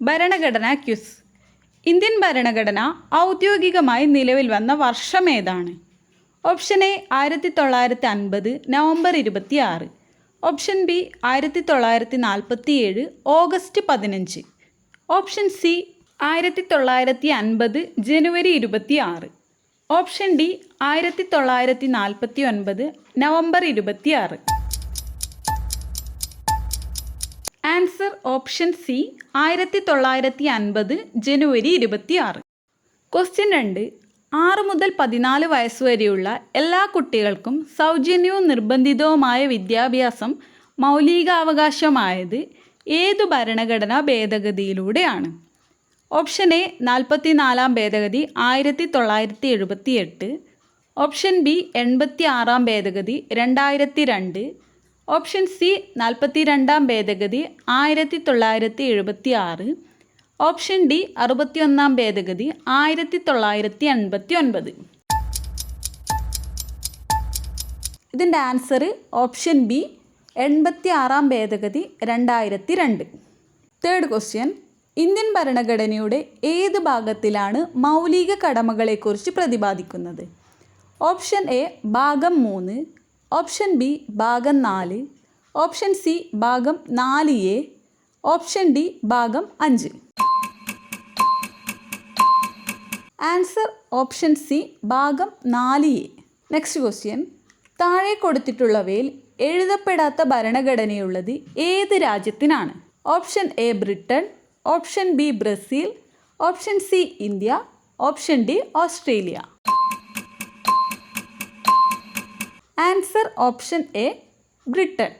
ഭരണഘടനാ quiz. Indian ഭരണഘടന ഔദ്യോഗികമായി നിലവിൽ വന്ന വർഷം ഏതാണ്? ഓപ്ഷൻ എ ആയിരത്തി തൊള്ളായിരത്തി അൻപത് നവംബർ ഇരുപത്തി ആറ് ഓപ്ഷൻ ബി ആയിരത്തി തൊള്ളായിരത്തി നാൽപ്പത്തി ഏഴ് ഓഗസ്റ്റ് പതിനഞ്ച്. ഓപ്ഷൻ സി ആയിരത്തി തൊള്ളായിരത്തി അൻപത് ജനുവരി ഇരുപത്തി ആറ് ഓപ്ഷൻ ഡി ആയിരത്തി തൊള്ളായിരത്തി നാൽപ്പത്തി ഒൻപത് നവംബർ ഇരുപത്തി ആറ് ആൻസർ ഓപ്ഷൻ സി ആയിരത്തി തൊള്ളായിരത്തി അൻപത് ജനുവരി ഇരുപത്തി ആറ് ക്വസ്റ്റ്യൻ രണ്ട് ആറ് മുതൽ പതിനാല് വയസ്സുവരെയുള്ള എല്ലാ കുട്ടികൾക്കും സൗജന്യവും നിർബന്ധിതവുമായ വിദ്യാഭ്യാസം മൗലികാവകാശമായത് ഏതു ഭരണഘടനാ ഭേദഗതിയിലൂടെയാണ്? ഓപ്ഷൻ എ നാൽപ്പത്തി നാലാം ഭേദഗതി ആയിരത്തി തൊള്ളായിരത്തി എഴുപത്തി എട്ട് ഓപ്ഷൻ ബി എൺപത്തി ആറാം ഭേദഗതി രണ്ടായിരത്തി രണ്ട് ഓപ്ഷൻ സി നാൽപ്പത്തി രണ്ടാം ഭേദഗതി ആയിരത്തി തൊള്ളായിരത്തി എഴുപത്തി ആറ് ഓപ്ഷൻ ഡി അറുപത്തിയൊന്നാം ഭേദഗതി ആയിരത്തി തൊള്ളായിരത്തി അൻപത്തി ഒൻപത് ഇതിന്റെ ആൻസർ ഓപ്ഷൻ ബി എൺപത്തി ആറാം ഭേദഗതി രണ്ടായിരത്തി രണ്ട് തേർഡ് ക്വസ്റ്റ്യൻ ഇന്ത്യൻ ഭരണഘടനയുടെ ഏത് ഭാഗത്തിലാണ് മൗലിക കടമകളെക്കുറിച്ച് പ്രതിപാദിക്കുന്നത്? ഓപ്ഷൻ എ ഭാഗം മൂന്ന് ഓപ്ഷൻ ബി ഭാഗം നാല് ഓപ്ഷൻ സി ഭാഗം നാല് എ ഓപ്ഷൻ ഡി ഭാഗം അഞ്ച്. ആൻസർ ഓപ്ഷൻ സി ഭാഗം നാല് എ. Next question. താഴെ കൊടുത്തിട്ടുള്ളവയിൽ എഴുതപ്പെടാത്ത ഭരണഘടനയുള്ളത് ഏത് രാജ്യത്തിനാണ്? Option A Britain option B Brazil option C India option D Australia. Answer option A Britain